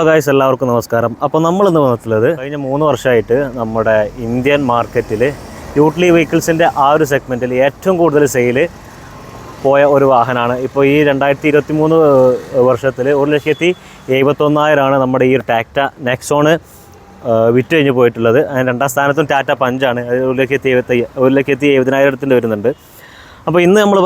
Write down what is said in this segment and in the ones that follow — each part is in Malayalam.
ഹലോ ഗായ്സ് എല്ലാവർക്കും നമസ്കാരം. അപ്പോൾ നമ്മൾ ഇന്ന് വന്നിട്ടുള്ളത് കഴിഞ്ഞ മൂന്ന് വർഷമായിട്ട് നമ്മുടെ ഇന്ത്യൻ മാർക്കറ്റിൽ യൂട്ടിലി വെഹിക്കിൾസിന്റെ ആ ഒരു സെഗ്മെന്റിൽ ഏറ്റവും കൂടുതൽ സെയിൽ പോയ ഒരു വാഹനമാണ്. ഇപ്പോൾ ഈ രണ്ടായിരത്തി ഇരുപത്തി മൂന്ന് വർഷത്തിൽ ഒരു ലക്ഷത്തി എഴുപത്തൊന്നായിരമാണ് നമ്മുടെ ഈ ഒരു ടാക്ട നെക്സോണ് വിറ്റ് കഴിഞ്ഞ് പോയിട്ടുള്ളത്. രണ്ടാം സ്ഥാനത്തും ടാറ്റ പഞ്ചാണ് ഒരു ലക്ഷത്തി എഴുപത്തി ഒരു ലക്ഷത്തി എഴുപതിനായിരത്തിന്റെ വരുന്നുണ്ട്. അപ്പോൾ ഇന്ന് നമ്മൾ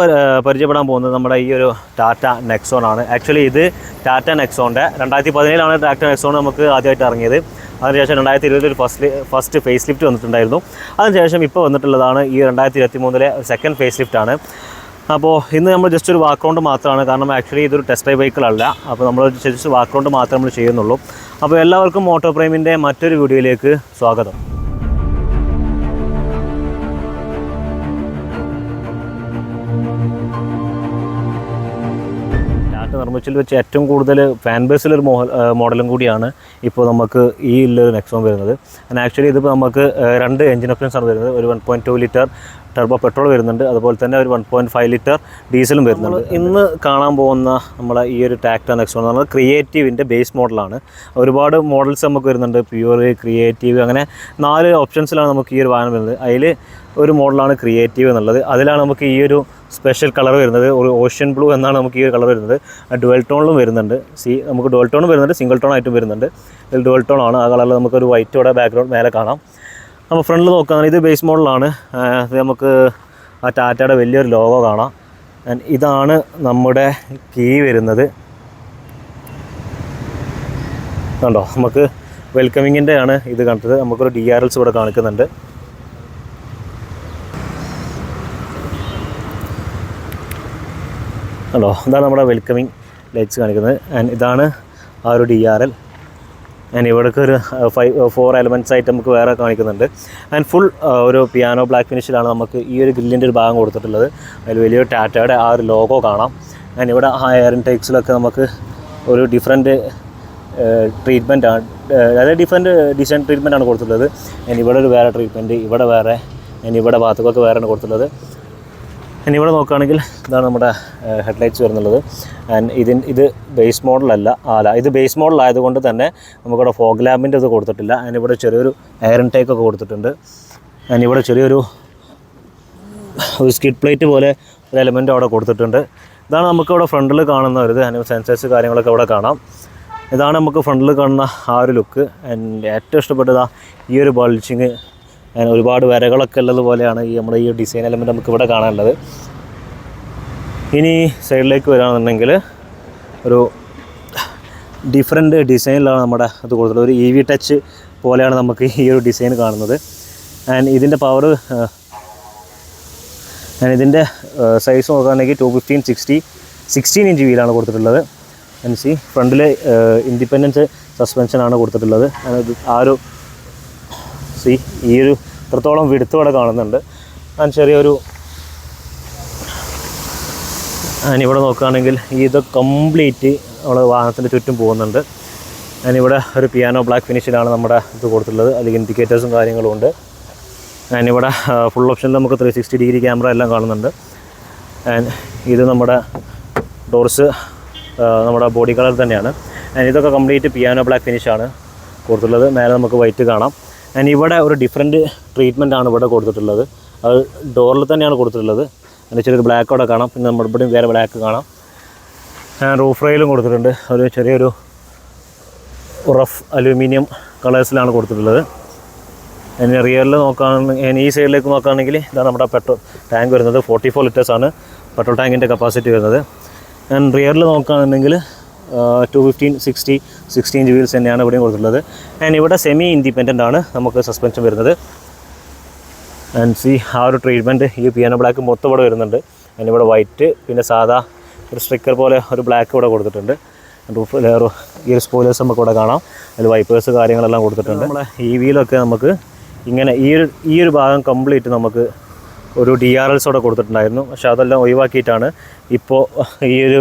പരിചയപ്പെടാൻ പോകുന്നത് നമ്മുടെ ഈ ഒരു ടാറ്റ നെക്സോൺ ആണ്. ആക്ച്വലി ഇത് ടാറ്റ നെക്സോണിന്റെ രണ്ടായിരത്തി പതിനേഴിലാണ് ടാറ്റ നെക്സോൺ നമുക്ക് ആദ്യമായിട്ട് ഇറങ്ങിയത്. അതിനുശേഷം രണ്ടായിരത്തി ഇരുപതിൽ ഫസ്റ്റ് ഫസ്റ്റ് ഫേസ് ലിഫ്റ്റ് വന്നിട്ടുണ്ടായിരുന്നു. അതിനുശേഷം ഇപ്പോൾ വന്നിട്ടുള്ളതാണ് ഈ രണ്ടായിരത്തി ഇരുപത്തി മൂന്നിലെ സെക്കൻഡ് ഫേസ് ലിഫ്റ്റ് ആണ്. അപ്പോൾ ഇന്ന് നമ്മൾ ജസ്റ്റ് ഒരു വാക്കൗണ്ട് മാത്രമാണ്. കാരണം ആക്ച്വലി ഇതൊരു ടെസ്റ്റ് ഡ്രൈവ് വെഹിക്കിൾ അല്ല. അപ്പോൾ നമ്മൾ ജസ്റ്റ് വാക്കൗണ്ട് മാത്രമേ നമ്മൾ ചെയ്യുന്നുള്ളൂ. അപ്പോൾ എല്ലാവർക്കും മോട്ടോ പ്രേമിന്റെ മറ്റൊരു വീഡിയോയിലേക്ക് സ്വാഗതം. നിർമ്മിച്ചതിൽ വെച്ച് ഏറ്റവും കൂടുതൽ ഫാൻ ബേസിലൊരു മോഹ മോഡലും കൂടിയാണ് ഇപ്പോൾ നമുക്ക് ഈ ഉള്ളൊരു നെക്സോൺ വരുന്നത്. ആൻഡ് ആക്ച്വലി ഇതിപ്പോൾ നമുക്ക് രണ്ട് എഞ്ചിൻ ഓപ്ഷൻസ് ആണ് വരുന്നത്. ഒരു one point two litre turbo petrol വരുന്നുണ്ട്. അതുപോലെ തന്നെ ഒരു വൺ പോയിന്റ് ഫൈവ് ലിറ്റർ ഡീസലും വരുന്നുണ്ട്. ഇന്ന് കാണാൻ പോകുന്ന നമ്മളെ ഈ ഒരു ടാക്ടർ നെക്സോൺ എന്ന് പറഞ്ഞാൽ ക്രിയേറ്റീവിന്റെ ബേസ് മോഡലാണ് ഒരുപാട് മോഡൽസ് നമുക്ക് വരുന്നുണ്ട്. പ്യുവർ ക്രിയേറ്റീവ് അങ്ങനെ നാല് ഓപ്ഷൻസിലാണ് നമുക്ക് ഈ ഒരു വാഹനം വരുന്നത്. അതിൽ ഒരു മോഡലാണ് ക്രിയേറ്റീവ് എന്നുള്ളത്. അതിലാണ് നമുക്ക് ഈ ഒരു സ്പെഷ്യൽ കളർ വരുന്നത്. ഒരു ഓഷ്യൻ ബ്ലൂ എന്നാണ് നമുക്ക് ഈ ഒരു കളർ വരുന്നത്. ഡുവൽ ടോണിലും വരുന്നുണ്ട്. സി നമുക്ക് ഡുവൽ ടോണും വരുന്നുണ്ട്. സിംഗിൾ ടോൺ ആയിട്ടും വരുന്നുണ്ട്. ഇതിൽ ഡുവൽ ടോൺ ആണ്. ആ കളറിൽ നമുക്കൊരു വൈറ്റോടെ ബാക്ക്ഗ്രൗണ്ട് മേലെ കാണാം. അപ്പോൾ ഫ്രണ്ടിൽ നോക്കുകയാണെങ്കിൽ ഇത് ബേസ് മോഡലാണ് നമുക്ക് ആ ടാറ്റയുടെ വലിയൊരു ലോഗോ കാണാം. ഇതാണ് നമ്മുടെ കീ വരുന്നത്. കണ്ടോ നമുക്ക് വെൽക്കമിങ്ങിന്റെ ആണ് ഇത് കണ്ടത്. നമുക്കൊരു ഡി ആർ എൽസ് ഇവിടെ കാണിക്കുന്നുണ്ട്. കണ്ടോ ഇതാണ് നമ്മുടെ വെൽക്കമിങ് ലൈറ്റ്സ് കാണിക്കുന്നത്. ആൻഡ് ഇതാണ് ആ ഒരു ഡി ആർ എൽ ആൻഡ് ഇവിടേക്ക് ഒരു ഫൈവ് ഫോർ എലമെന്റ്സ് ആയിട്ട് നമുക്ക് വേറെ കാണിക്കുന്നുണ്ട്. ആൻഡ് ഫുൾ ഒരു പിയാനോ ബ്ലാക്ക് ഫിനിഷിലാണ് നമുക്ക് ഈ ഒരു ഗ്രില്ലിന്റെ ഒരു ഭാഗം കൊടുത്തിട്ടുള്ളത്. അതിൽ വലിയൊരു ടാറ്റയുടെ ആ ഒരു ലോഗോ കാണാം. ആൻഡ് ഇവിടെ ആ എയർ ടേക്സിലൊക്കെ നമുക്ക് ഒരു ഡിഫറെന്റ് ട്രീറ്റ്മെന്റ് ആണ്. അതായത് ഡിഫറെന്റ് ഡിസൈൻ ട്രീറ്റ്മെന്റ് ആണ് കൊടുത്തിട്ടുള്ളത്. ആൻഡ് ഇവിടെ ഒരു വേറെ ട്രീറ്റ്മെന്റ് ഇവിടെ വേറെ ആൻഡ് ഇവിടെ ബാത്റൂമൊക്കെ വേറെയാണ് കൊടുത്തിട്ടുള്ളത്. ഇനി ഇവിടെ നോക്കുകയാണെങ്കിൽ ഇതാണ് നമ്മുടെ ഹെഡ്ലൈറ്റ്സ് വരുന്നുള്ളത്. ആൻഡ് ഇതിൻ ഇത് ബേസ് മോഡലല്ല അല്ല ഇത് ബേസ് മോഡൽ ആയതുകൊണ്ട് തന്നെ നമുക്കിവിടെ ഫോഗ് ലാമ്പിന്റെ ഇത് കൊടുത്തിട്ടില്ല. ആൻഡ് ഇവിടെ ചെറിയൊരു എയർ ഇൻടേക്ക് ഒക്കെ കൊടുത്തിട്ടുണ്ട്. ആൻഡ് ഇവിടെ ചെറിയൊരു ഒരു സ്കിഡ് പ്ലേറ്റ് പോലെ ഒരു എലമെന്റ് അവിടെ കൊടുത്തിട്ടുണ്ട്. ഇതാണ് നമുക്കിവിടെ ഫ്രണ്ടിൽ കാണുന്ന ഒരു ഇത്. ആൻഡ് സെൻസേഴ്സ് കാര്യങ്ങളൊക്കെ ഇവിടെ കാണാം. ഇതാണ് നമുക്ക് ഫ്രണ്ടിൽ കാണുന്ന ആ ഒരു ലുക്ക് ആൻഡ് ഏറ്റവും ഇഷ്ടപ്പെട്ടതാണ് ഈ ഒരു ബൾച്ചിങ് ഒരുപാട് വരകളൊക്കെ ഉള്ളത് പോലെയാണ് ഈ നമ്മുടെ ഈ ഡിസൈൻ എലമെന്റ് നമുക്ക് ഇവിടെ കാണാനുള്ളത്. ഇനി സൈഡിലേക്ക് വരികയാണെന്നുണ്ടെങ്കിൽ ഒരു ഡിഫറെന്റ് ഡിസൈനിലാണ് നമ്മുടെ അത് കൊടുത്തിട്ടുള്ളത്. ഒരു ഇ വി ടച്ച് പോലെയാണ് നമുക്ക് ഈ ഒരു ഡിസൈൻ കാണുന്നത്. ആൻഡ് ഇതിന്റെ പവർ ഞാൻ ഇതിന്റെ സൈസ് നോക്കുകയാണെങ്കിൽ two fifteen sixty sixteen inch വീലാണ് കൊടുത്തിട്ടുള്ളത്. ആൻഡ് സി ഫ്രണ്ടിൽ ഇൻഡിപെൻഡൻസ് സസ്പെൻഷനാണ് കൊടുത്തിട്ടുള്ളത്. ആ ഒരു സി ഈ ഒരു ഇത്രത്തോളം വിടുത്തു ഇവിടെ കാണുന്നുണ്ട്. ഞാൻ ചെറിയൊരു ഞാനിവിടെ നോക്കുകയാണെങ്കിൽ ഇത് കംപ്ലീറ്റ് നമ്മൾ വാഹനത്തിന്റെ ചുറ്റും പോകുന്നുണ്ട്. ഞാനിവിടെ ഒരു പിയാനോ ബ്ലാക്ക് ഫിനിഷിലാണ് നമ്മുടെ ഇത് കൊടുത്തിട്ടുള്ളത്. അല്ലെങ്കിൽ ഇൻഡിക്കേറ്റേഴ്സും കാര്യങ്ങളും ഉണ്ട്. ഞാനിവിടെ ഫുൾ ഓപ്ഷനിൽ നമുക്ക് ത്രീ സിക്സ്റ്റി ഡിഗ്രി ക്യാമറ എല്ലാം കാണുന്നുണ്ട്. ഇത് നമ്മുടെ ഡോർസ് നമ്മുടെ ബോഡി കളർ തന്നെയാണ്. ഇതൊക്കെ കംപ്ലീറ്റ് പിയാനോ ബ്ലാക്ക് ഫിനിഷാണ് കൊടുത്തിട്ടുള്ളത്. മേലെ നമുക്ക് വൈറ്റ് കാണാം. ആൻഡ് ഇവിടെ ഒരു ഡിഫറെന്റ് ട്രീറ്റ്മെന്റ് ആണ് ഇവിടെ കൊടുത്തിട്ടുള്ളത്. അത് ഡോറിൽ തന്നെയാണ് കൊടുത്തിട്ടുള്ളത്. അതിന്റെ ചെറിയൊരു ബ്ലാക്ക് അവിടെ കാണാം. പിന്നെ നമ്മുടെ ഇവിടെയും വേറെ ബ്ലാക്ക് കാണാം. ഞാൻ റൂഫ് റെയിലും കൊടുത്തിട്ടുണ്ട്. ഒരു ചെറിയൊരു റഫ് അലൂമിനിയം കളേഴ്സിലാണ് കൊടുത്തിട്ടുള്ളത്. ഇനി റിയലിൽ നോക്കുകയാണെങ്കിൽ ഈ സൈഡിലേക്ക് നോക്കുകയാണെങ്കിൽ ഇതാണ് നമ്മുടെ പെട്രോൾ ടാങ്ക് വരുന്നത്. ഫോർട്ടി ഫോർ ലിറ്റേഴ്സാണ് പെട്രോൾ ടാങ്കിന്റെ കപ്പാസിറ്റി വരുന്നത്. ആൻഡ് റിയറിൽ നോക്കുകയാണെന്നുണ്ടെങ്കിൽ two fifteen sixty sixteen wheels തന്നെയാണ് ഇവിടെയും കൊടുത്തിട്ടുള്ളത്. ആൻഡ് ഇവിടെ സെമി ഇൻഡിപെൻഡന്റ് ആണ് നമുക്ക് സസ്പെൻഷൻ വരുന്നത്. ആൻഡ് സി ആ ഒരു ട്രീറ്റ്മെന്റ് ഈ പിയാനോ ബ്ലാക്ക് മൊത്തം ഇവിടെ വരുന്നുണ്ട്. ആൻഡ് ഇവിടെ വൈറ്റ് പിന്നെ സാധാ ഒരു സ്ട്രിക്കർ പോലെ ഒരു ബ്ലാക്ക് ഇവിടെ കൊടുത്തിട്ടുണ്ട്. റൂഫ് ഈ ഒരു സ്പോയിലേഴ്സ് നമുക്ക് ഇവിടെ കാണാം. അതിൽ വൈപ്പേഴ്സ് കാര്യങ്ങളെല്ലാം കൊടുത്തിട്ടുണ്ട്. നമ്മളെ ഈ വീലൊക്കെ നമുക്ക് ഇങ്ങനെ ഈ ഒരു ഈ ഒരു ഭാഗം കംപ്ലീറ്റ് നമുക്ക് ഒരു ഡി ആർ എൽസോടെ കൊടുത്തിട്ടുണ്ടായിരുന്നു. പക്ഷേ അതെല്ലാം ഒഴിവാക്കിയിട്ടാണ് ഇപ്പോൾ ഈ ഒരു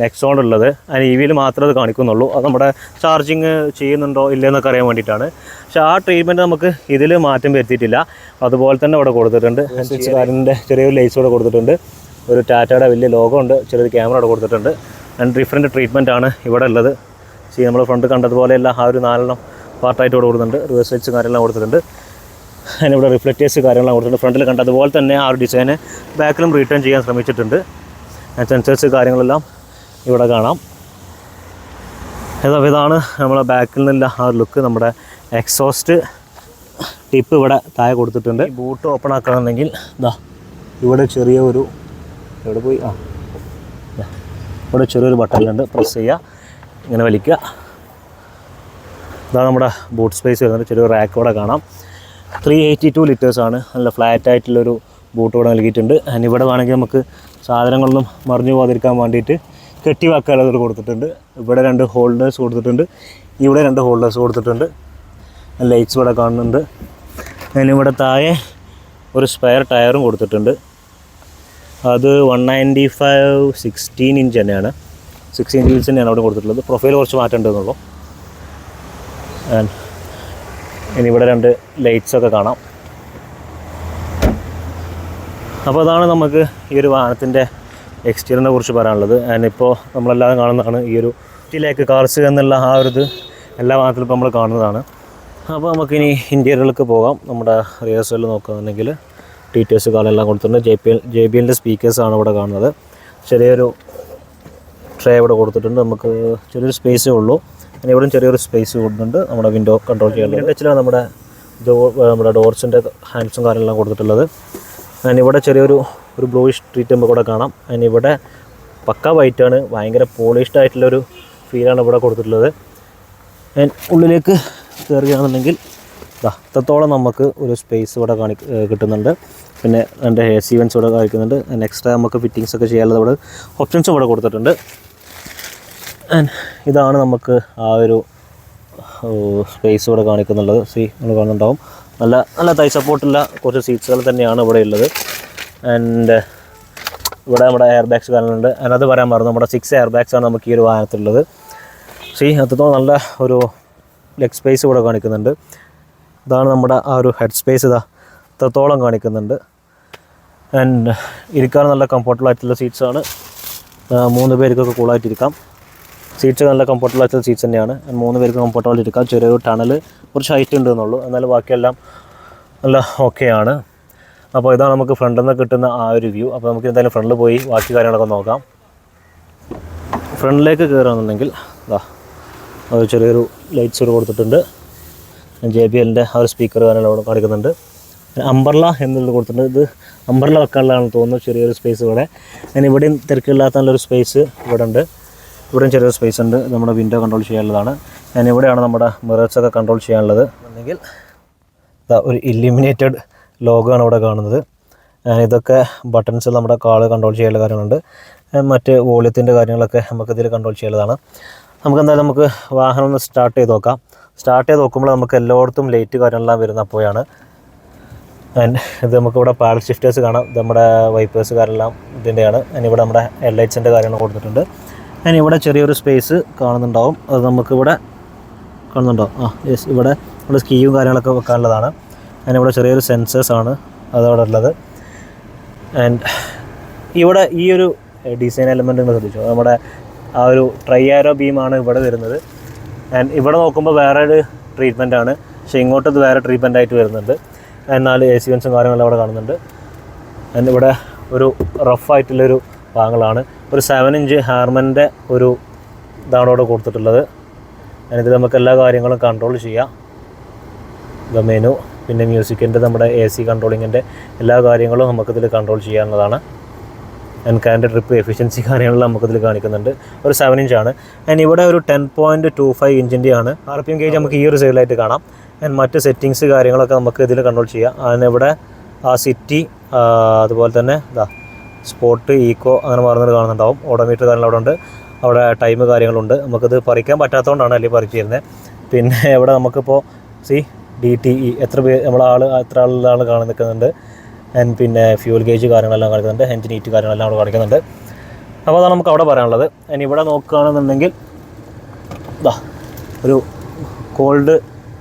നെക്സോൺ ഉള്ളത്. അതിന് ഇ വിയിൽ മാത്രമേ അത് കാണിക്കുന്നുള്ളൂ. അത് നമ്മുടെ ചാർജിങ് ചെയ്യുന്നുണ്ടോ ഇല്ലയെന്നൊക്കെ അറിയാൻ വേണ്ടിയിട്ടാണ്. പക്ഷേ ആ ട്രീറ്റ്മെന്റ് നമുക്ക് ഇതിൽ മാറ്റം വരുത്തിയിട്ടില്ല. അതുപോലെ തന്നെ ഇവിടെ കൊടുത്തിട്ടുണ്ട്. സ്വിച്ച് കാരന്റെ ചെറിയൊരു ലൈറ്റ്സ് ഇവിടെ കൊടുത്തിട്ടുണ്ട്. ഒരു ടാറ്റയുടെ വലിയ ലോഗോ ഉണ്ട്. ചെറിയൊരു ക്യാമറ ഇവിടെ കൊടുത്തിട്ടുണ്ട്. ആൻഡ് ഡിഫറെന്റ് ട്രീറ്റ്മെന്റ് ആണ് ഇവിടെ ഉള്ളത്. സി നമ്മൾ ഫ്രണ്ട് കണ്ടതുപോലെയല്ല ആ ഒരു നാലെണ്ണം പാർട്ടായിട്ട് ഇവിടെ കൊടുക്കുന്നുണ്ട് റിവേഴ്സ് ലൈറ്റ്സ് കാര്യങ്ങളെല്ലാം കൊടുത്തിട്ടുണ്ട്. അതിനിവിടെ റിഫ്ലക്റ്റേഴ്സ് കാര്യങ്ങളെല്ലാം കൊടുത്തിട്ടുണ്ട്. ഫ്രണ്ടിൽ കണ്ടതുപോലെ തന്നെ ആ ഒരു ഡിസൈന് ബാക്കിലും റിട്ടേൺ ചെയ്യാൻ ശ്രമിച്ചിട്ടുണ്ട്. സെൻസേഴ്സ് കാര്യങ്ങളെല്ലാം ഇവിടെ കാണാം. ഏതാ ഇതാണ് നമ്മളെ ബാക്കിൽ നിന്നുള്ള ആ ലുക്ക് നമ്മുടെ എക്സോസ്റ്റ് ടിപ്പ് ഇവിടെ താഴെ കൊടുത്തിട്ടുണ്ട്. ബൂട്ട് ഓപ്പൺ ആക്കണമെന്നുണ്ടെങ്കിൽ ഇതാ ഇവിടെ ചെറിയ ഒരു ഇവിടെ പോയി? ആ ഇവിടെ ചെറിയൊരു ബട്ടണിലുണ്ട് പ്രസ് ചെയ്യുക. ഇങ്ങനെ വലിക്കുക. ഇതാണ് നമ്മുടെ ബൂട്ട് സ്പേസ് വരുന്നത്. ചെറിയൊരു റാക്ക് ഇവിടെ കാണാം. ത്രീ എയ്റ്റി ടു ലിറ്റേഴ്സാണ് നല്ല ഫ്ലാറ്റ് ആയിട്ടുള്ളൊരു ബൂട്ട് ഇവിടെ നൽകിയിട്ടുണ്ട്. ആൻഡ് ഇവിടെ വേണമെങ്കിൽ നമുക്ക് സാധനങ്ങളൊന്നും മറിഞ്ഞു പോകാതിരിക്കാൻ വേണ്ടിയിട്ട് കെട്ടി വെക്കാനുള്ളത് കൊടുത്തിട്ടുണ്ട്. ഇവിടെ രണ്ട് ഹോൾഡേഴ്സ് കൊടുത്തിട്ടുണ്ട്. ഇവിടെ രണ്ട് ഹോൾഡേഴ്സ് കൊടുത്തിട്ടുണ്ട്. ലൈറ്റ്സ് ഇവിടെ കാണുന്നുണ്ട്. ഇവിടെ താഴെ ഒരു സ്പെയർ ടയറും കൊടുത്തിട്ടുണ്ട്. അത് one ninety five sixteen inch തന്നെയാണ്. സിക്സ്റ്റീൻ ഇഞ്ച് തന്നെയാണ് അവിടെ കൊടുത്തിട്ടുള്ളത്. പ്രൊഫൈൽ കുറച്ച് മാറ്റേണ്ടതെന്നുള്ളൂ ഇനി ഇവിടെ രണ്ട് ലൈറ്റ്സൊക്കെ കാണാം. അപ്പോൾ അതാണ് നമുക്ക് ഈ ഒരു വാഹനത്തിന്റെ എക്സ്റ്റീരിയറിനെ കുറിച്ച് പറയാനുള്ളത്. ആൻഡ് ഇപ്പോൾ നമ്മളെല്ലാവരും കാണുന്നതാണ് ഈ ഒരു ലേക്ക് കാർസ് എന്നുള്ള ആ ഒരു ഇത് എല്ലാ ഭാഗത്തിലും ഇപ്പോൾ നമ്മൾ കാണുന്നതാണ്. അപ്പോൾ നമുക്കിനി ഇന്റീരിയറിലേക്ക് പോകാം. നമ്മുടെ റിഹേഴ്സലിൽ നോക്കുകയാണെങ്കിൽ ഡീറ്റെയിൽസ് കാലെല്ലാം കൊടുത്തിട്ടുണ്ട്. J P L J B എല്ലിന്റെ സ്പീക്കേഴ്സാണ് ഇവിടെ കാണുന്നത്. ചെറിയൊരു ട്രേ ഇവിടെ കൊടുത്തിട്ടുണ്ട്. നമുക്ക് ചെറിയൊരു സ്പേസേ ഉള്ളൂ. അതിന് ഇവിടെയും ചെറിയൊരു സ്പേസ് കൊടുത്തിട്ടുണ്ട്. നമ്മുടെ വിൻഡോ കൺട്രോൾ ചെയ്യാൻ ടച്ചിലാണ് നമ്മുടെ ഡോ നമ്മുടെ ഡോർസിന്റെ ഹാൻഡ്സും കാര്യങ്ങളെല്ലാം കൊടുത്തിട്ടുള്ളത്. ഞാൻ ഇവിടെ ചെറിയൊരു ഒരു ബ്ലൂയിഷ് ട്രീറ്റ് നമുക്ക് ഇവിടെ കാണാം. അതിന് ഇവിടെ പക്ക ആണ്. ഭയങ്കര പോളിഷ്ഡ് ആയിട്ടുള്ളൊരു ഫീലാണ് ഇവിടെ കൊടുത്തിട്ടുള്ളത്. ഉള്ളിലേക്ക് കയറുകയാണെന്നുണ്ടെങ്കിൽ അത്രത്തോളം നമുക്ക് ഒരു സ്പേസ് ഇവിടെ കാണി കിട്ടുന്നുണ്ട്. പിന്നെ എന്റെ ഹെയർ സീവൻസ് ഇവിടെ കാണിക്കുന്നുണ്ട്. എക്സ്ട്രാ നമുക്ക് ഫിറ്റിങ്സ് ഒക്കെ ചെയ്യാനുള്ള ഇവിടെ ഓപ്ഷൻസും ഇവിടെ കൊടുത്തിട്ടുണ്ട്. ഇതാണ് നമുക്ക് ആ ഒരു സ്പേസ് ഇവിടെ കാണിക്കുന്നുള്ളത്. സീ നമ്മൾ കാണുന്നുണ്ടാവും. നല്ല നല്ല തൈ സപ്പോർട്ടുള്ള കുറച്ച് സീറ്റ്സുകൾ തന്നെയാണ് ഇവിടെ ഉള്ളത്. ആൻഡ് ഇവിടെ നമ്മുടെ എയർ ബാഗ്സ് കാണുന്നുണ്ട്. അതിനകത്ത് അത് പറയാൻ മറന്നു. നമ്മുടെ സിക്സ് എയർ ബാഗ്സ് ആണ് നമുക്ക് ഈ ഒരു വാഹനത്തിലുള്ളത്. സി അത്രത്തോളം നല്ല ഒരു ലെഗ് സ്പേസ് ഇവിടെ കാണിക്കുന്നുണ്ട്. ഇതാണ് നമ്മുടെ ആ ഒരു ഹെഡ് സ്പേസ് ഇതാ. അത്രത്തോളം കാണിക്കുന്നുണ്ട്. ആൻഡ് ഇരിക്കാൻ നല്ല കംഫർട്ടബിൾ ആയിട്ടുള്ള സീറ്റ്സ് ആണ്. ആ, മൂന്ന് പേർക്കൊക്കെ കൂളായിട്ടിരിക്കാം സീറ്റ്സ് നല്ല കംഫർട്ടബിൾ ആയിട്ടുള്ള സീറ്റ്സ് തന്നെയാണ്. മൂന്ന് പേർക്ക് കംഫർട്ടബിൾ ഇരിക്കാം. ചെറിയൊരു ടണൽ കുറച്ച് ഹൈറ്റ് ഉണ്ട് എന്നുള്ളൂ എന്നാൽ ബാക്കിയെല്ലാം നല്ല ഓക്കെ ആണ്. അപ്പോൾ ഇതാണ് നമുക്ക് ഫ്രണ്ടിൽ നിന്ന് കിട്ടുന്ന ആ ഒരു വ്യൂ അപ്പോൾ നമുക്ക് എന്തായാലും ഫ്രണ്ടിൽ പോയി ബാക്കി കാര്യങ്ങളൊക്കെ നോക്കാം. ഫ്രണ്ടിലേക്ക് കയറുകയാണെന്നുണ്ടെങ്കിൽ അതാ അത് ചെറിയൊരു ലൈറ്റ്സ് ഇവിടെ കൊടുത്തിട്ടുണ്ട്. ജെ ബി എല്ലിന്റെ ആ ഒരു സ്പീക്കർ കാര്യങ്ങൾ അവിടെ കാണിക്കുന്നുണ്ട്. അംബർല എന്നുള്ളത് കൊടുത്തിട്ടുണ്ട്. ഇത് അംബർല വെക്കാനുള്ളതാണെന്ന് തോന്നുന്നു ചെറിയൊരു സ്പേസ് ഇവിടെ. ഞാൻ ഇവിടെയും തിരക്കില്ലാത്ത നല്ലൊരു സ്പേസ് ഇവിടെ ഉണ്ട്. ഇവിടെയും ചെറിയൊരു സ്പേസ് ഉണ്ട്. നമ്മുടെ വിൻഡോ കൺട്രോൾ ചെയ്യാനുള്ളതാണ്. ഞാൻ ഇവിടെയാണ് നമ്മുടെ മിറേഴ്സൊക്കെ കൺട്രോൾ ചെയ്യാനുള്ളത്. എന്നുണ്ടെങ്കിൽ ഒരു ഇല്ലിമിനേറ്റഡ് ലോഗോ ആണ് ഇവിടെ കാണുന്നത്. ഇതൊക്കെ ബട്ടൺസ് നമ്മുടെ കാൾ കൺട്രോൾ ചെയ്യാനുള്ള കാര്യങ്ങളുണ്ട്. മറ്റ് വോളിയത്തിന്റെ കാര്യങ്ങളൊക്കെ നമുക്കിതിൽ കൺട്രോൾ ചെയ്യാനുള്ളതാണ്. നമുക്ക് എന്തായാലും നമുക്ക് വാഹനം ഒന്ന് സ്റ്റാർട്ട് ചെയ്ത് നോക്കാം. സ്റ്റാർട്ട് ചെയ്ത് നോക്കുമ്പോൾ നമുക്ക് എല്ലായിടത്തും ലൈറ്റ് കാര്യങ്ങളെല്ലാം വരുന്ന അപ്പോഴാണ്. ആൻഡ് ഇത് നമുക്കിവിടെ പാഡൽ ഷിഫ്റ്റേഴ്സ് കാണാം. നമ്മുടെ വൈപ്പേഴ്സ് കാര്യമെല്ലാം ഇതിന്റെയാണ്. ആൻഡ് ഇവിടെ നമ്മുടെ എൽ ലൈറ്റ്സിന്റെ കാര്യങ്ങൾ കൊടുത്തിട്ടുണ്ട്. ആൻഡ് ഇവിടെ ചെറിയൊരു സ്പേസ് കാണുന്നുണ്ടാവും. അത് നമുക്കിവിടെ കാണുന്നുണ്ടോ ആ യെസ് ഇവിടെ നമ്മുടെ സ്കീയും കാര്യങ്ങളൊക്കെ വെക്കാനുള്ളതാണ്. അതിന് ഇവിടെ ചെറിയൊരു സെൻസേഴ്സ് ആണ് അതവിടെ ഉള്ളത് ആൻഡ് ഇവിടെ ഈ ഒരു ഡിസൈൻ എലമെന്റ് നിങ്ങൾ ശ്രദ്ധിച്ചു? നമ്മുടെ ആ ഒരു ട്രൈ ആരോ ബീമാണ് ഇവിടെ വരുന്നത്. ആൻഡ് ഇവിടെ നോക്കുമ്പോൾ വേറെ ഒരു ട്രീറ്റ്മെന്റ് ആണ്. പക്ഷേ ഇങ്ങോട്ടത് വേറെ ട്രീറ്റ്മെന്റ് ആയിട്ട് വരുന്നുണ്ട്. എന്നാൽ എ സി വെൻസും കാര്യങ്ങളും അവിടെ കാണുന്നുണ്ട്. ആൻഡ് ഇവിടെ ഒരു റഫായിട്ടുള്ളൊരു ഭാഗങ്ങളാണ് ഒരു സെവൻ ഇഞ്ച് ഹാർമന്റെ ഒരു ഇതാണ് ഇവിടെ കൊടുത്തിട്ടുള്ളത്. അതിനകത്ത് നമുക്ക് എല്ലാ കാര്യങ്ങളും കൺട്രോൾ ചെയ്യാം. ഗമേനു മെനു പിന്നെ മ്യൂസിക്കിന്റെ നമ്മുടെ എ സി കൺട്രോളിങ്ങിന്റെ എല്ലാ കാര്യങ്ങളും നമുക്കിതിൽ കൺട്രോൾ ചെയ്യാവുന്നതാണ് ആൻഡ് കാന്റെ ട്രിപ്പ് എഫിഷ്യൻസി കാര്യങ്ങളെല്ലാം നമുക്കിതിൽ കാണിക്കുന്നുണ്ട്. ഒരു സെവൻ ആണ്. ആൻഡ് ഇവിടെ ഒരു ടെൻ പോയിന്റ് ടു ഫൈവ് ഇഞ്ചിന്റെയാണ് ആർ പി എം ഗേജ് നമുക്ക് ഈ ഒരു സൈഡിലായിട്ട് കാണാം. ആൻഡ് മറ്റ് സെറ്റിങ്സ് കാര്യങ്ങളൊക്കെ നമുക്ക് ഇതിൽ കൺട്രോൾ ചെയ്യാം. അതിന് ഇവിടെ ആ സിറ്റി അതുപോലെ തന്നെ ഇതാ സ്പോട്ട് ഈക്കോ അങ്ങനെ മാറുന്നത് കാണുന്നുണ്ടാവും. ഓഡോമീറ്റർ കാര്യങ്ങൾ അവിടെ ഉണ്ട്. അവിടെ ടൈം കാര്യങ്ങളുണ്ട്. നമുക്കിത് പറിക്കാൻ പറ്റാത്തതുകൊണ്ടാണ് അല്ലെങ്കിൽ പറിച്ചിരുന്നത്. പിന്നെ ഇവിടെ നമുക്കിപ്പോൾ സി ഡി ടി ഇ എത്ര പേര് നമ്മളെ ആൾ എത്ര ആളുകളാണ് കാണാൻ നിൽക്കുന്നുണ്ട്. ആൻഡ് പിന്നെ ഫ്യൂൽ ഗേജ് കാര്യങ്ങളെല്ലാം കാണിക്കുന്നുണ്ട്. എൻജിൻ ഈറ്റ് കാര്യങ്ങളെല്ലാം അവിടെ കാണിക്കുന്നുണ്ട്. അപ്പോൾ അതാണ് നമുക്ക് അവിടെ പറയാനുള്ളത്. ഇനി ഇവിടെ നോക്കുകയാണെന്നുണ്ടെങ്കിൽ ഇതാ ഒരു കോൾഡ്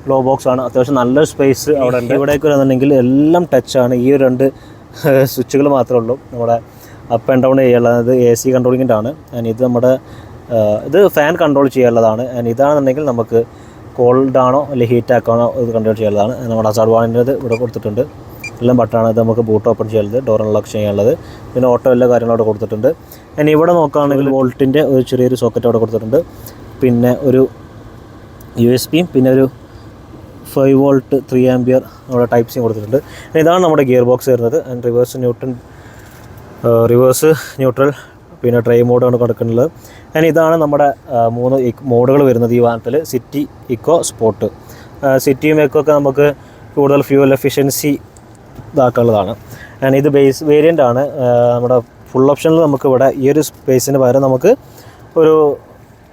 ലോ ബോക്സ് ആണ്. അത്യാവശ്യം നല്ലൊരു സ്പേസ് അവിടെ ഉണ്ട്. ഇവിടേക്ക് വരുന്നുണ്ടെങ്കിൽ എല്ലാം ടച്ചാണ് ഈ രണ്ട് സ്വിച്ചുകൾ മാത്രമേ ഉള്ളൂ. നമ്മുടെ അപ്പ് ആൻഡ് ഡൗൺ ചെയ്യാനുള്ളത് എ സി കൺട്രോളിങ്ങിന്റെ ആണ്. ആൻഡ് ഇത് നമ്മുടെ ഇത് ഫാൻ കൺട്രോൾ ചെയ്യാനുള്ളതാണ്. ആൻഡ് ഇതാണെന്നുണ്ടെങ്കിൽ നമുക്ക് കോൾഡ് ആണോ അല്ലെങ്കിൽ ഹീറ്റ് ആക്കാണോ ഇത് കൺട്രോൾ ചെയ്യാനുള്ളതാണ്. നമ്മുടെ ഹസാർഡ് വാണിന്റെ ഇവിടെ കൊടുത്തിട്ടുണ്ട്. എല്ലാം ബട്ടണാണ് ഇത് നമുക്ക് ബൂട്ട് ഓപ്പൺ ചെയ്യാനുള്ളത് ഡോർ അൺലോക്ക് ചെയ്യാനുള്ളത്. പിന്നെ ഓട്ടോ എല്ലാ കാര്യങ്ങളും അവിടെ കൊടുത്തിട്ടുണ്ട്. ഇനി ഇവിടെ നോക്കുകയാണെങ്കിൽ വോൾട്ടിന്റെ ഒരു ചെറിയൊരു സോക്കറ്റ് അവിടെ കൊടുത്തിട്ടുണ്ട്. പിന്നെ ഒരു യു എസ് പിയും പിന്നെ ഒരു ഫൈവ് വോൾട്ട് ത്രീ ആംബിയർ നമ്മുടെ ടൈപ്പ് സിയും കൊടുത്തിട്ടുണ്ട്. ഇതാണ് നമ്മുടെ ഗിയർ ബോക്സ് വരുന്നത് and reverse Newton reverse neutral പിന്നെ ട്രൈ മോഡാണ് കൊടുക്കുന്നത്. ആൻഡ് ഇതാണ് നമ്മുടെ മൂന്ന് മോഡുകൾ വരുന്നത് ഈ വാഹനത്തിൽ. സിറ്റി ഇക്കോ സ്പോർട്ട് സിറ്റിയും ഇക്കോ ഒക്കെ നമുക്ക് കൂടുതൽ ഫ്യൂവൽ എഫിഷ്യൻസി ഇതാക്കാനുള്ളതാണ്. ആൻഡ് ഇത് ബേസ് വേരിയന്റ് ആണ്. നമ്മുടെ ഫുൾ ഓപ്ഷനിൽ നമുക്ക് ഇവിടെ ഈ ഒരു സ്പേസിന് പകരം നമുക്ക് ഒരു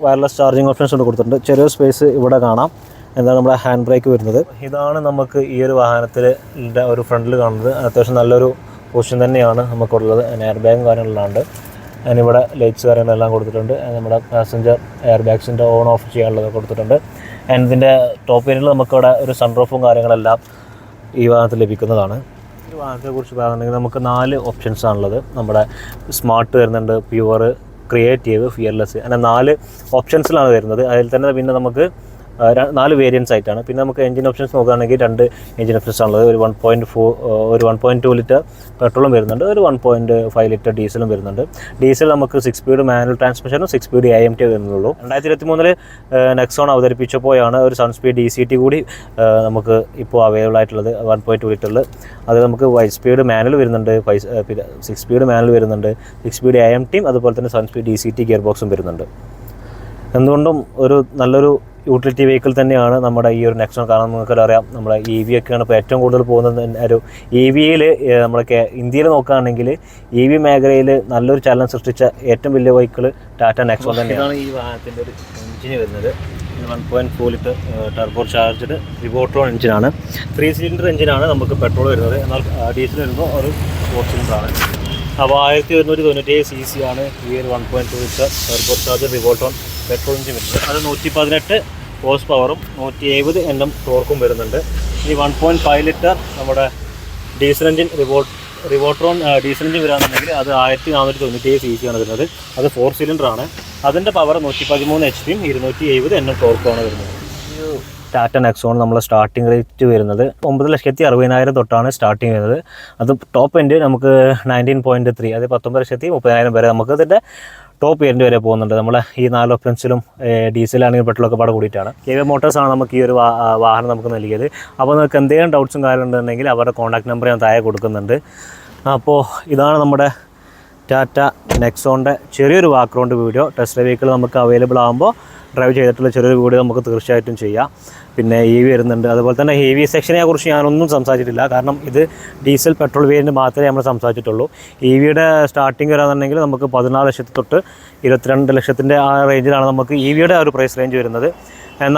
വയർലെസ് ചാർജിങ് ഓപ്ഷൻസ് കൊണ്ട് കൊടുത്തിട്ടുണ്ട്. ചെറിയ സ്പേസ് ഇവിടെ കാണാം. എന്താണ് നമ്മുടെ ഹാൻഡ് ബ്രേക്ക് വരുന്നത്. ഇതാണ് നമുക്ക് ഈ ഒരു വാഹനത്തിൽ ഒരു ഫ്രണ്ടിൽ കാണുന്നത്. അത്യാവശ്യം നല്ലൊരു പൊസിഷൻ തന്നെയാണ് നമുക്കുള്ളത്. എയർ ബാഗും കാര്യങ്ങളെല്ലാം അതിനിവിടെ ലൈറ്റ്സ് കാര്യങ്ങളെല്ലാം കൊടുത്തിട്ടുണ്ട്. നമ്മുടെ പാസഞ്ചർ എയർ ബാഗ്സിന്റെ ഓൺ ഓഫ് ചെയ്യാനുള്ളത് കൊടുത്തിട്ടുണ്ട്. ആൻഡ് ഇതിന്റെ ടോപ്പ് ഏരിയയിൽ നമുക്കിവിടെ ഒരു സൺറൂഫും കാര്യങ്ങളെല്ലാം ഈ വാഹനത്തിൽ ലഭിക്കുന്നതാണ്. ഈ വാഹനത്തെ കുറിച്ച് പറയുകയാണെങ്കിൽ നമുക്ക് നാല് ഓപ്ഷൻസ് ആണുള്ളത്. നമ്മുടെ സ്മാർട്ട് വരുന്നുണ്ട് പ്യുവർ ക്രിയേറ്റീവ് ഫിയർലെസ് അങ്ങനെ നാല് ഓപ്ഷൻസിലാണ് വരുന്നത്. അതിൽ തന്നെ പിന്നെ നമുക്ക് നാല് വേരിയൻസ് ആയിട്ടാണ്. പിന്നെ നമുക്ക് എഞ്ചിൻ ഓപ്ഷൻസ് നോക്കുകയാണെങ്കിൽ രണ്ട് എഞ്ചിൻ ഓപ്ഷൻസ് ആണുള്ളത്. ഒരു വൺ പോയിന്റ് ഫോർ ഒരു വൺ പോയിന്റ് ടു ലിറ്റർ പെട്രോളും വരുന്നുണ്ട്. ഒരു വൺ പോയിന്റ് ഫൈവ് ലിറ്റർ ഡീസലും വരുന്നുണ്ട്. ഡീസൽ നമുക്ക് six speed manual ട്രാൻസ്മിഷനും six speed A M T വരുന്നുള്ളൂ. രണ്ടായിരത്തി ഇരുപത്തി മൂന്നിൽ നെക്സോൺ അവതരിപ്പിച്ചപ്പോഴാണ് ഒരു sun speed D C T കൂടി നമുക്ക് ഇപ്പോൾ അവൈലബിൾ ആയിട്ടുള്ളത് വൺ പോയിന്റ് ടു ലിറ്ററിൽ അത് നമുക്ക് ഫൈവ് സ്പീഡ് മാനുവൽ വരുന്നുണ്ട്. ഫൈവ് സിക്സ് സ്പീഡ് മാനുവൽ വരുന്നുണ്ട്. സിക്സ് സ്പീഡ് എ എം ടിയും അതുപോലെ തന്നെ sun speed D C T gear ബോക്സും വരുന്നുണ്ട്. എന്തുകൊണ്ടും ഒരു നല്ലൊരു യൂട്ടിലിറ്റി വെഹിക്കിൾ തന്നെയാണ് നമ്മുടെ ഈ ഒരു നെക്സോൺ കാരണം നിങ്ങൾക്ക് അറിയാം. നമ്മുടെ ഇ വി ഒക്കെയാണ് ഇപ്പോൾ ഏറ്റവും കൂടുതൽ പോകുന്നത്. ഒരു ഇ വിയിൽ നമ്മുടെ ഇന്ത്യയിൽ നോക്കുകയാണെങ്കിൽ ഇ വി മേഖലയിൽ നല്ലൊരു ചലനം സൃഷ്ടിച്ച ഏറ്റവും വലിയ വെഹിക്കിൾ ടാറ്റ നെക്സോൺ തന്നെയാണ്. ഈ വാഹനത്തിന്റെ ഒരു എഞ്ചിന് വരുന്നത്. One point four litre turbo charged Revotron എഞ്ചിനാണ് ത്രീ സിലിണ്ടർ എഞ്ചിനാണ് നമുക്ക് പെട്രോൾ വരുന്നത്. എന്നാൽ ഡീസൽ വരുമ്പോൾ ഒരു ഫോർ സിലിണ്ടറാണ് അപ്പോൾ ആയിരത്തി ഒരുന്നൂറ്റി തൊണ്ണൂറ്റി സി സി ആണ് ഈ ഒരു one point two litre turbo charge Revotron petrol engine വരുന്നത്. അത് നൂറ്റി പതിനെട്ട് ഹോഴ്സ് പവറും നൂറ്റി എഴുപത് എൻ എം ടോർക്കും വരുന്നുണ്ട്. ഈ വൺ പോയിന്റ് ഫൈവ് ലിറ്റർ നമ്മുടെ diesel engine revolt Revotron diesel engine വരാന്നുണ്ടെങ്കിൽ അത് ആയിരത്തി നാനൂറ്റി തൊണ്ണൂറ്റി ഏഴ് സി സി ആണ് വരുന്നത്. അത് ഫോർ സിലിണ്ടർ ആണ്. അതിന്റെ പവർ നൂറ്റി പതിമൂന്ന് എച്ച് പിയും ഇരുന്നൂറ്റി എഴുപത് എൻ എം ടോർക്കുമാണ് വരുന്നത്. ടാറ്റ നെക്സോൺ നമ്മളെ സ്റ്റാർട്ടിംഗ് റേറ്റ് വരുന്നത് ഒമ്പത് ലക്ഷത്തി അറുപതിനായിരം തൊട്ടാണ് സ്റ്റാർട്ടിങ് വരുന്നത്. അത് ടോപ്പ് എൻഡ് നമുക്ക് നയന്റീൻ പോയിന്റ് ത്രീ അത് പത്തൊമ്പത് ലക്ഷത്തി മുപ്പതിനായിരം വരെ നമുക്ക് ഇതിന്റെ ടോപ്പ് എൻഡ് വരെ പോകുന്നുണ്ട്. നമ്മൾ ഈ നാല് ഓപ്ഷൻസിലും ഡീസലാണെങ്കിൽ പെട്രോളൊക്കെ പാടെ കൂടിയിട്ടാണ് കെ വി മോട്ടോഴ്സാണ് നമുക്ക് ഈ ഒരു വാഹനം നമുക്ക് നൽകിയത്. അപ്പോൾ നിങ്ങൾക്ക് എന്തെങ്കിലും ഡൗട്ട്സും കാര്യമുണ്ടെന്നുണ്ടെങ്കിൽ അവരുടെ കോൺടാക്ട് നമ്പർ ഞാൻ താഴെ കൊടുക്കുന്നുണ്ട്. അപ്പോൾ ഇതാണ് നമ്മുടെ ടാറ്റ നെക്സോണിന്റെ ചെറിയൊരു ബാക്ക്ഗ്രൗണ്ട് വീഡിയോ ടെസ്റ്റ് വെഹിക്കിൾ നമുക്ക് അവൈലബിൾ ആകുമ്പോൾ ഡ്രൈവ് ചെയ്തിട്ടുള്ള ചെറിയൊരു വീഡിയോ നമുക്ക് തീർച്ചയായിട്ടും ചെയ്യാം. പിന്നെ ഇ വി വരുന്നുണ്ട്. അതുപോലെ തന്നെ ഹെവി സെക്ഷനെ കുറിച്ച് ഞാനൊന്നും സംസാരിച്ചിട്ടില്ല. കാരണം ഇത് ഡീസൽ പെട്രോൾ വേരിയന്റ് മാത്രമേ നമ്മൾ സംസാരിച്ചിട്ടുള്ളൂ. ഇ വിയുടെ സ്റ്റാർട്ടിങ് വരാന്നുണ്ടെങ്കിൽ നമുക്ക് പതിനാല് ലക്ഷത്തി തൊട്ട് ഇരുപത്തിരണ്ട് ലക്ഷത്തിന്റെ ആ റേഞ്ചിലാണ് നമുക്ക് ഇ വിയുടെ ആ ഒരു പ്രൈസ് റേഞ്ച് വരുന്നത്.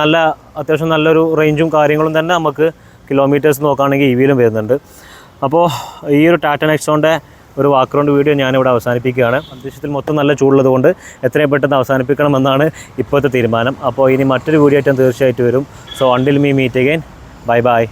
നല്ല അത്യാവശ്യം നല്ലൊരു റേഞ്ചും കാര്യങ്ങളും തന്നെ നമുക്ക് കിലോമീറ്റേഴ്സ് നോക്കുകയാണെങ്കിൽ ഇ വിയിലും വരുന്നുണ്ട്. അപ്പോൾ ഈ ഒരു ടാറ്റ നെക്സോണിന്റെ ഒരു വാക്ക്ഗ്രൗണ്ട് വീഡിയോ ഞാനിവിടെ അവസാനിപ്പിക്കുകയാണ്. അന്തരീക്ഷത്തിൽ മൊത്തം നല്ല ചൂടുള്ളത് കൊണ്ട് എത്രയും പെട്ടെന്ന് അവസാനിപ്പിക്കണമെന്നാണ് ഇപ്പോഴത്തെ തീരുമാനം. അപ്പോൾ ഇനി മറ്റൊരു വീഡിയോ ആയിട്ട് തീർച്ചയായിട്ടും വരും. So until me meet again bye bye